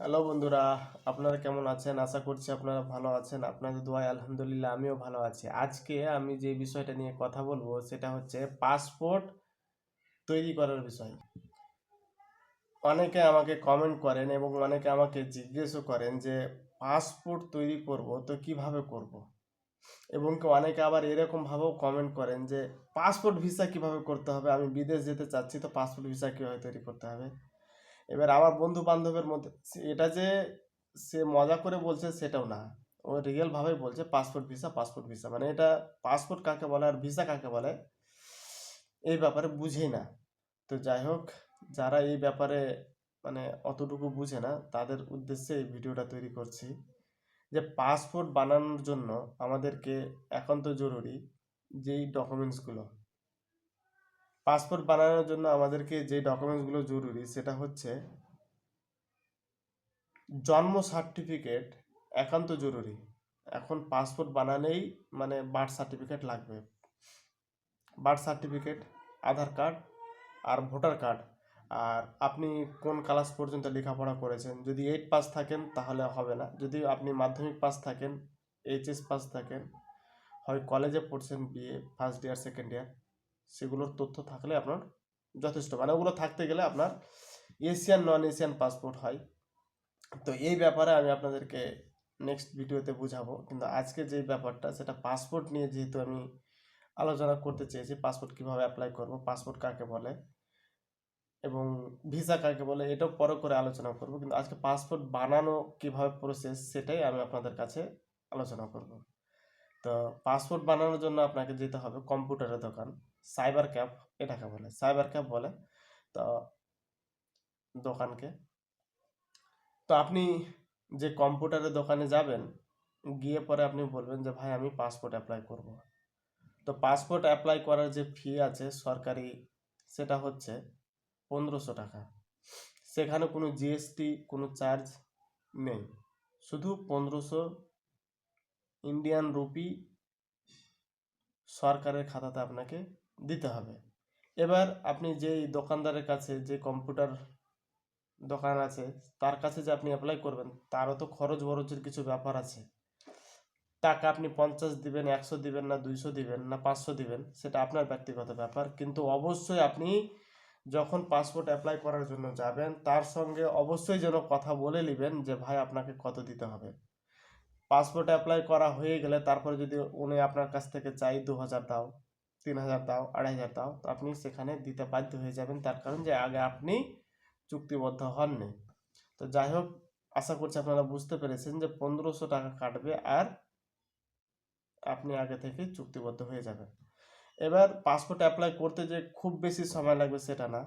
Hello বন্ধুরা, আপনারা কেমন আছেন? আশা করছি আপনারা ভালো আছেন। আপনাদের দোয়ায় আলহামদুলিল্লাহ আমিও ভালো আছি। আজকে আমি যে বিষয়টা নিয়ে কথা বলব সেটা হচ্ছে পাসপোর্ট তৈরি করার বিষয়। অনেকে আমাকে কমেন্ট করেন এবং অনেকে আমাকে জিজ্ঞেসও করেন যে পাসপোর্ট তৈরি করব তো কীভাবে করব। এবং অনেকে আবার এরকমভাবেও কমেন্ট করেন যে পাসপোর্ট ভিসা কীভাবে করতে হবে? আমি বিদেশ যেতে চাচ্ছি তো পাসপোর্ট ভিসা কীভাবে তৈরি করতে হবে? এবার আমার বন্ধু বান্ধবের মধ্যে এটা যে সে মজা করে বলছে সেটাও না। ও রিয়েল ভাবেই বলছে পাসপোর্ট ভিসা পাসপোর্ট ভিসা। মানে এটা পাসপোর্ট কাকে বলে আর ভিসা কাকে বলে, এই ব্যাপারে বুঝেই না। তো যাই হোক, যারা এই ব্যাপারে মানে অতটুকু বুঝে না, তাদের উদ্দেশ্যে এই ভিডিওটা তৈরি করছি যে পাসপোর্ট বানানোর জন্য আমাদেরকে এখন তো জরুরি যেই ডকুমেন্টসগুলো পাসপোর্ট বানানোর জন্য আমাদেরকে যে ডকুমেন্টসগুলো জরুরি সেটা হচ্ছে জন্ম সার্টিফিকেট একান্ত জরুরি। এখন পাসপোর্ট বানালেই মানে বার্থ সার্টিফিকেট লাগবে। বার্থ সার্টিফিকেট, আধার কার্ড আর ভোটার কার্ড। আর আপনি কোন ক্লাস পর্যন্ত লেখাপড়া করেছেন? যদি এইট পাস থাকেন তাহলে হবে না। যদি আপনি মাধ্যমিক পাস থাকেন, এইচএস পাস থাকেন, হয় কলেজে পড়ছেন BA, first year, second year সেগুলোর তথ্য থাকলে আপনার যথেষ্ট। মানে ওগুলো থাকতে গেলে আপনার এশিয়ান নন এশিয়ান পাসপোর্ট হয়। তো এই ব্যাপারে আমি আপনাদেরকে নেক্সট ভিডিওতে বুঝাবো। কিন্তু আজকে যে ব্যাপারটা, সেটা পাসপোর্ট নিয়ে যেহেতু আমি আলোচনা করতে চেয়েছি পাসপোর্ট কীভাবে অ্যাপ্লাই করব পাসপোর্ট কাকে বলে, এবং ভিসা কাকে বলে, এটাও পরে করে আলোচনা করব। কিন্তু আজকে পাসপোর্ট বানানো কীভাবে প্রসেস সেটাই আমি আপনাদের কাছে আলোচনা করব। তো পাসপোর্ট বানানোর জন্য আপনাকে যেতে হবে কম্পিউটারের দোকান। সাইবার ক্যাফ এটাকে বলে, সাইবার ক্যাপ বলে, তো দোকানকে। তো আপনি যে কম্পিউটারের দোকানে যাবেন, গিয়ে পরে আপনি বলবেন যে, ভাই, আমি পাসপোর্ট অ্যাপ্লাই করব। তো পাসপোর্ট অ্যাপ্লাই করার যে ফি আছে, সরকারি, সেটা হচ্ছে পনেরোশো টাকা। সেখানে কোনো জিএসটি, কোনো চার্জ নেই। শুধু পনেরোশো ইন্ডিয়ান রুপি সরকারের খাতাতে আপনাকে দিতে হবে। এবার আপনি যেই দোকানদারের কাছে যে কম্পিউটার দোকান আছে, তার কাছে যে আপনি অ্যাপ্লাই করবেন, তারও তো খরচ বরচের কিছু ব্যাপার আছে। টাকা আপনি পঞ্চাশ দিবেন, একশো দিবেন না, দুইশো দিবেন না, পাঁচশো দিবেন, সেটা আপনার ব্যক্তিগত ব্যাপার। কিন্তু অবশ্যই আপনি যখন পাসপোর্ট অ্যাপ্লাই করার জন্য যাবেন, তার সঙ্গে অবশ্যই যেন কথা বলে নেবেন যে, ভাই, আপনাকে কত দিতে হবে? পাসপোর্ট অ্যাপ্লাই করা হয়ে গেলে তারপরে যদি উনি আপনার কাছ থেকে চাই দু হাজার দাও তিন হাজার দাও, আড়াই হাজার দাও, তো আপনি সেখানে দিতে বাধ্য হয়ে যাবেন। তার কারণ যে আগে আপনি চুক্তিবদ্ধ হননি। তো যাই হোক, আশা করছি আপনারা বুঝতে পেরেছেন যে পনেরোশো টাকা কাটবে আর আপনি আগে থেকে চুক্তিবদ্ধ হয়ে যাবেন। এবার পাসপোর্ট অ্যাপ্লাই করতে যে খুব বেশি সময় লাগবে সেটা না।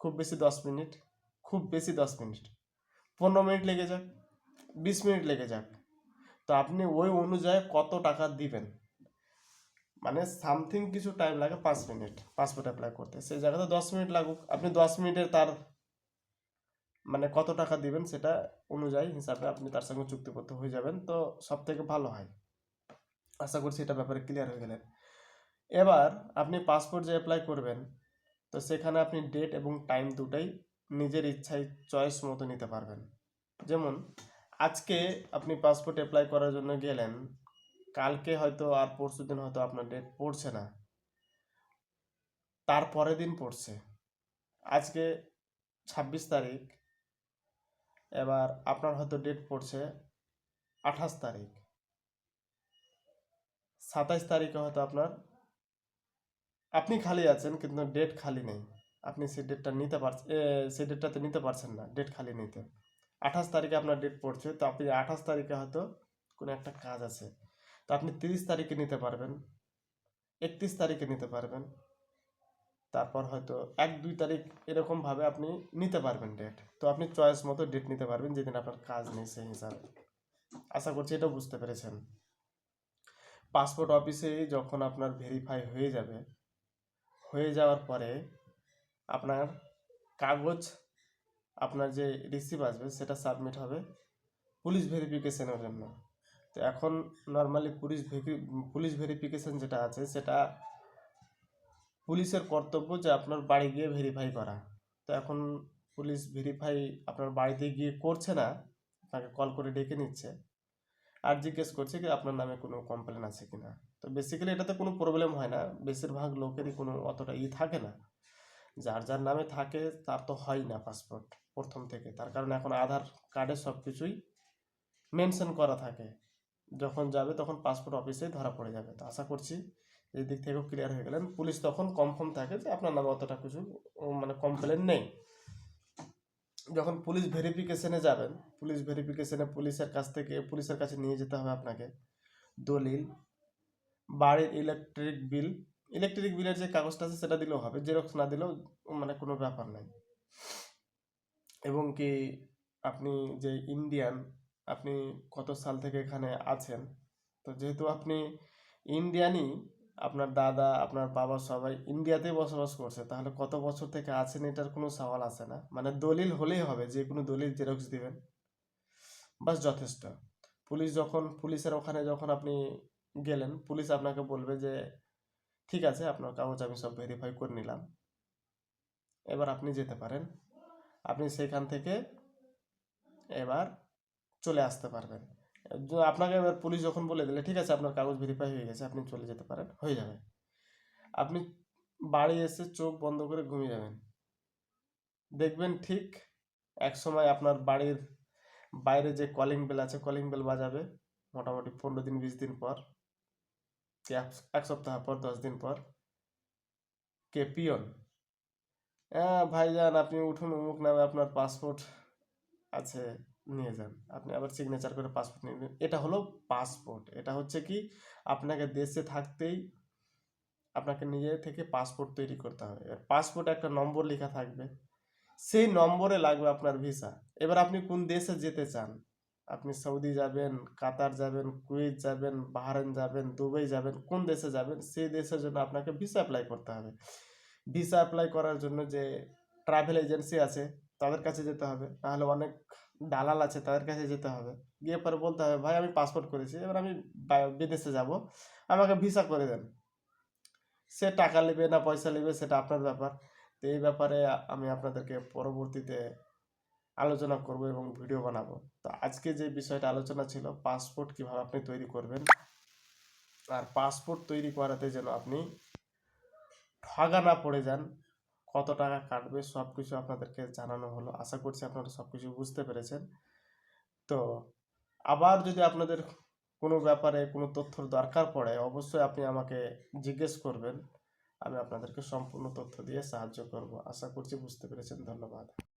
খুব বেশি দশ মিনিট, খুব বেশি দশ মিনিট। পনেরো মিনিট লেগে যাক, বিশ মিনিট লেগে যাক। তো আপনি ওই অনুযায়ী কত টাকা দিবেন? মানে সামথিং কিছু টাইম লাগে পাঁচ মিনিট পাসপোর্ট অ্যাপ্লাই করতে। সেই জায়গাতে দশ মিনিট লাগুক। আপনি দশ মিনিটের তার মানে কত টাকা দিবেন সেটা অনুযায়ী হিসাবে আপনি তার সঙ্গে চুক্তিবদ্ধ হয়ে যাবেন। তো সব থেকে ভালো হয়। আশা করছি এটা ব্যাপারে ক্লিয়ার হয়ে গেলেন। এবার আপনি পাসপোর্ট যে অ্যাপ্লাই করবেন, তো সেখানে আপনি ডেট এবং টাইম দুটাই নিজের ইচ্ছায় চয়েস মতো নিতে পারবেন। যেমন, আজকে আপনি পাসপোর্ট অ্যাপ্লাই করার জন্য গেলেন কালকে হয়তো আর পরশু দিন হয়তো আপনার ডেট পড়ছে না। তার পরের দিন পড়ছে। আজকে ছাব্বিশ তারিখ, এবার আপনার হয়তো ডেট পড়ছে আঠাশ তারিখ। সাতাইশ তারিখে হয়তো আপনার, আপনি খালি আছেন কিন্তু ডেট খালি নেই। আপনি সেই ডেটটা নিতে পারছেন সেই ডেটটাতে নিতে পারছেন না ডেট খালি নিতে আঠাশ তারিখে আপনার ডেট পড়ছে, তো আপনি আঠাশ তারিখে হয়তো কোনো একটা কাজ আছে। তো আপনি তিরিশ তারিখে নিতে পারবেন, একত্রিশ তারিখে নিতে পারবেন। তারপর হয়তো এক, দুই তারিখ এরকমভাবে আপনি নিতে পারবেন ডেট তো আপনি চয়েস মতো ডেট নিতে পারবেন যেদিন আপনার কাজ নেই সেই হিসাবে। আশা করছি এটাও বুঝতে পেরেছেন। পাসপোর্ট অফিসে যখন আপনার ভেরিফাই হয়ে যাবে, হয়ে যাওয়ার পরে আপনার কাগজ, আপনার যে রিসিভ আসবে সেটা সাবমিট হবে পুলিশ ভেরিফিকেশনের জন্য। তো এখন normally police very police verification যেটা আছে, সেটা পুলিশের কর্তব্য যে আপনার বাড়ি গিয়ে ভেরিফাই করা। তো এখন পুলিশ ভেরিফাই আপনার বাড়িতে গিয়ে করছে না আপনাকে কল করে ডেকে নিচ্ছে। আর জিজ্ঞেস করছে কি আপনার নামে কোনো কমপ্লেন আছে কি না তো বেসিক্যালি এটাতে কোনো প্রবলেম হয় না। বেশিরভাগ লোকেরই কোনো অতটা ই থাকে না। যার যার নামে থাকে, তার তো হয় না পাসপোর্ট প্রথম থেকে। তার কারণ এখন আধার কার্ডে সব কিছুই মেনশন করা থাকে। যখন যাবে তখন পাসপোর্ট অফিসেই ধরা পড়ে যাবে। তো আশা করছি এই দিক থেকেও ক্লিয়ার হয়ে গেলেন। পুলিশ তখন কনফার্ম থাকে যে আপনার নামে অতটা কিছু মানে কমপ্লেন নেই। যখন পুলিশ ভেরিফিকেশনে যাবেন, পুলিশ ভেরিফিকেশনে পুলিশের কাছ থেকে, পুলিশের কাছে নিয়ে যেতে হবে আপনাকে। দলিল, বাড়ির ইলেকট্রিক বিল ইলেকট্রিক বিলের যে কাগজটা আছে সেটা দিলেও হবে জেরক্স না দিলেও মানে কোনো ব্যাপার নাই। এবং কি আপনি যে ইন্ডিয়ান আপনি কত সাল থেকে এখানে আছেন? তো যেহেতু আপনি ইন্ডিয়ানই, আপনার দাদা, আপনার বাবা সবাই ইন্ডিয়াতেই বসবাস করছে, তাহলে কত বছর থেকে আছেন এটার কোনো সওয়াল আসে না? মানে দলিল হলেই হবে, যে কোনো দলিল জেরক্স দিবেন। বাস যথেষ্ট। পুলিশ যখন, পুলিশের ওখানে যখন আপনি গেলেন, পুলিশ আপনাকে বলবে যে, ঠিক আছে, আপনার কাগজ আমি সব ভেরিফাই করে নিলাম। এবার আপনি যেতে পারেন। আপনি সেখান থেকে এবার চলে আসতে পারবেন। আপনাকে এবার পুলিশ যখন বলে দিলে, ঠিক আছে, আপনার কাগজ ভেরিফাই হয়ে গেছে, আপনি চলে যেতে পারেন, হয়ে যাবে। আপনি বাড়ি এসে চোখ বন্ধ করে ঘুমিয়ে যাবেন। দেখবেন ঠিক এক সময় আপনার বাড়ির বাইরে যে কলিং বেল আছে কলিং বেল বাজাবে মোটামুটি পনেরো দিন, বিশ দিন পর এক সপ্তাহ পর, দশ দিন পর। কে পিয়ন। হ্যাঁ ভাইজান, আপনি উঠুন, অমুক নামে আপনার পাসপোর্ট আছে। নিয়ে যান। আপনি আবার সিগনেচার করে পাসপোর্ট নিয়ে নিন এটা হলো পাসপোর্ট এটা হচ্ছে কি, আপনাকে দেশে থাকতেই আপনাকে নিজে থেকে পাসপোর্ট তৈরি করতে হবে। এবার পাসপোর্টে একটা নম্বর লেখা থাকবে। সেই নম্বরে লাগবে আপনার ভিসা এবার আপনি কোন দেশে যেতে চান? আপনি সৌদি যাবেন, কাতার যাবেন, কুয়েত যাবেন, বাহরাইন যাবেন, দুবাই যাবেন, কোন দেশে যাবেন? সেই দেশের জন্য আপনাকে ভিসা অ্যাপ্লাই করতে হবে। ভিসা অ্যাপ্লাই করার জন্য যে ট্রাভেল এজেন্সি আছে, তাদের কাছে যেতে হবে। তাহলে অনেক দালাল আছে, তাদের কাছে যেতে হবে। গিয়ে পরে বলতে হবে, ভাই, আমি পাসপোর্ট করেছি, এবার আমি বিদেশে যাব। আমাকে ভিসা করে দেন। সে টাকা নেবে না পয়সা নেবে, সেটা আপনার ব্যাপার। তো এই ব্যাপারে আমি আপনাদেরকে পরবর্তীতে আলোচনা করব এবং ভিডিও বানাবো। তো আজকে যে বিষয়টা আলোচনা ছিল পাসপোর্ট কীভাবে আপনি তৈরি করবেন? আর পাসপোর্ট তৈরি করাতে যেন আপনি ঠগা না পড়ে যান কত টাকা কাটবে সব কিছু আপনাদেরকে জানানো হলো। আশা করছি আপনারা সব কিছু বুঝতে পেরেছেন। তো আবার যদি আপনাদের কোনো ব্যাপারে কোনো তথ্যর দরকার পড়ে, অবশ্যই আপনি আমাকে জিজ্ঞেস করবেন। আমি আপনাদেরকে সম্পূর্ণ তথ্য দিয়ে সাহায্য করব। আশা করছি বুঝতে পেরেছেন। ধন্যবাদ।